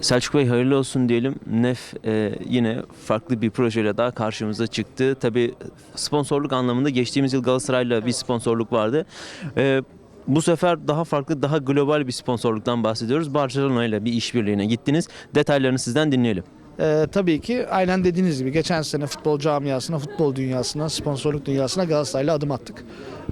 Selçuk Bey hayırlı olsun diyelim. Nef e, yine farklı bir projeyle daha karşımıza çıktı. Tabii sponsorluk anlamında geçtiğimiz yıl Galatasaray'la bir sponsorluk vardı. E, bu sefer daha farklı, daha global bir sponsorluktan bahsediyoruz. Barcelona ile bir işbirliğine gittiniz. Detaylarını sizden dinleyelim. Ee, tabii ki aynen dediğiniz gibi geçen sene futbol camiasına, futbol dünyasına, sponsorluk dünyasına Galatasaray'la adım attık.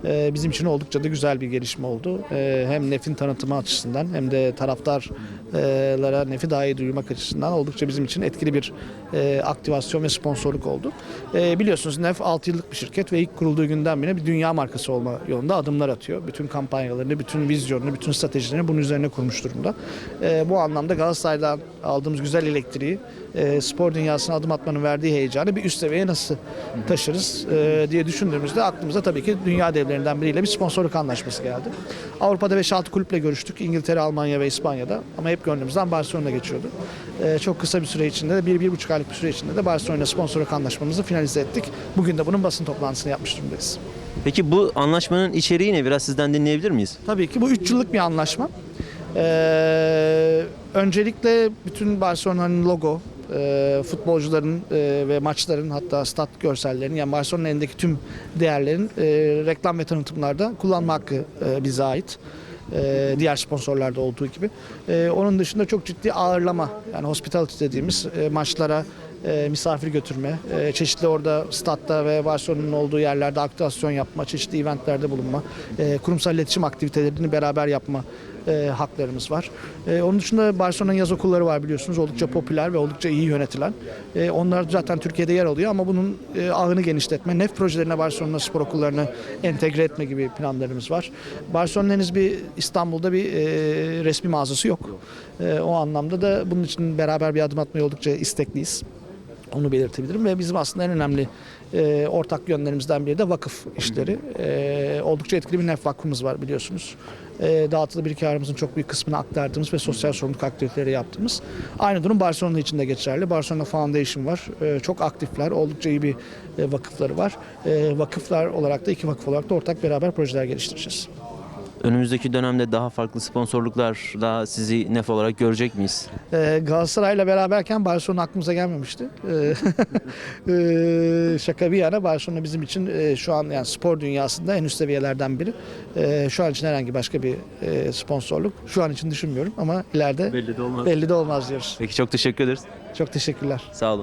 Ee, bizim için oldukça da güzel bir gelişme oldu. Ee, hem Nef'in tanıtımı açısından hem de taraftarlara Nef'i daha iyi duyurmak açısından oldukça bizim için etkili bir e, aktivasyon ve sponsorluk oldu. Ee, biliyorsunuz Nef 6 yıllık bir şirket ve ilk kurulduğu günden beri bir dünya markası olma yolunda adımlar atıyor. Bütün kampanyalarını, bütün vizyonunu, bütün stratejilerini bunun üzerine kurmuş durumda. Ee, bu anlamda Galatasaray'dan aldığımız güzel elektriği e, spor dünyasına adım atmanın verdiği heyecanı bir üst seviyeye nasıl taşırız e, diye düşündüğümüzde aklımıza tabii ki dünya devlerinden biriyle bir sponsorluk anlaşması geldi. Avrupa'da 5-6 kulüple görüştük. İngiltere, Almanya ve İspanya'da ama hep gönlümüzden Barcelona geçiyordu. E, çok kısa bir süre içinde de 1-1,5 aylık bir süre içinde de Barcelona sponsorluk anlaşmamızı finalize ettik. Bugün de bunun basın toplantısını yapmış durumdayız. Peki bu anlaşmanın içeriği ne? Biraz sizden dinleyebilir miyiz? Tabii ki bu 3 yıllık bir anlaşma. Ee, öncelikle bütün Barcelona'nın logo, e, futbolcuların e, ve maçların hatta stat görsellerinin yani Barcelona'nın elindeki tüm değerlerin e, reklam ve tanıtımlarda kullanma hakkı bize ait. Diğer sponsorlarda olduğu gibi. Onun dışında çok ciddi ağırlama yani hospitality dediğimiz maçlara e, misafir götürme, e, çeşitli orada statta ve Barcelona'nın olduğu yerlerde aktivasyon yapma, çeşitli eventlerde bulunma, e, kurumsal iletişim aktivitelerini beraber yapma e, haklarımız var. E, onun dışında Barcelona'nın yaz okulları var biliyorsunuz. Oldukça popüler ve oldukça iyi yönetilen. E, onlar zaten Türkiye'de yer alıyor ama bunun e, ağını genişletme, nef projelerine Barcelona spor okullarını entegre etme gibi planlarımız var. Barcelona'nın henüz bir İstanbul'da bir e, resmi mağazası yok. E, o anlamda da bunun için beraber bir adım atmaya oldukça istekliyiz. Onu belirtebilirim ve bizim aslında en önemli e, ortak yönlerimizden biri de vakıf işleri. E, oldukça etkili bir nef vakfımız var biliyorsunuz. E, dağıtılı bir karımızın çok büyük kısmını aktardığımız ve sosyal sorumluluk aktiviteleri yaptığımız. Aynı durum Barcelona için de geçerli. Barcelona Foundation var. E, çok aktifler, oldukça iyi bir e, vakıfları var. E, vakıflar olarak da iki vakıf olarak da ortak beraber projeler geliştireceğiz. Önümüzdeki dönemde daha farklı sponsorluklarla sizi Nef olarak görecek miyiz? Ee, Galatasaray'la beraberken Barcelona aklımıza gelmemişti. Ee, ee, şaka bir yana Barcelona bizim için e, şu an yani spor dünyasında en üst seviyelerden biri. Ee, şu an için herhangi başka bir e, sponsorluk şu an için düşünmüyorum ama ileride Belli de olmaz. belli de olmaz diyoruz. Peki çok teşekkür ederiz. Çok teşekkürler. Sağ olun.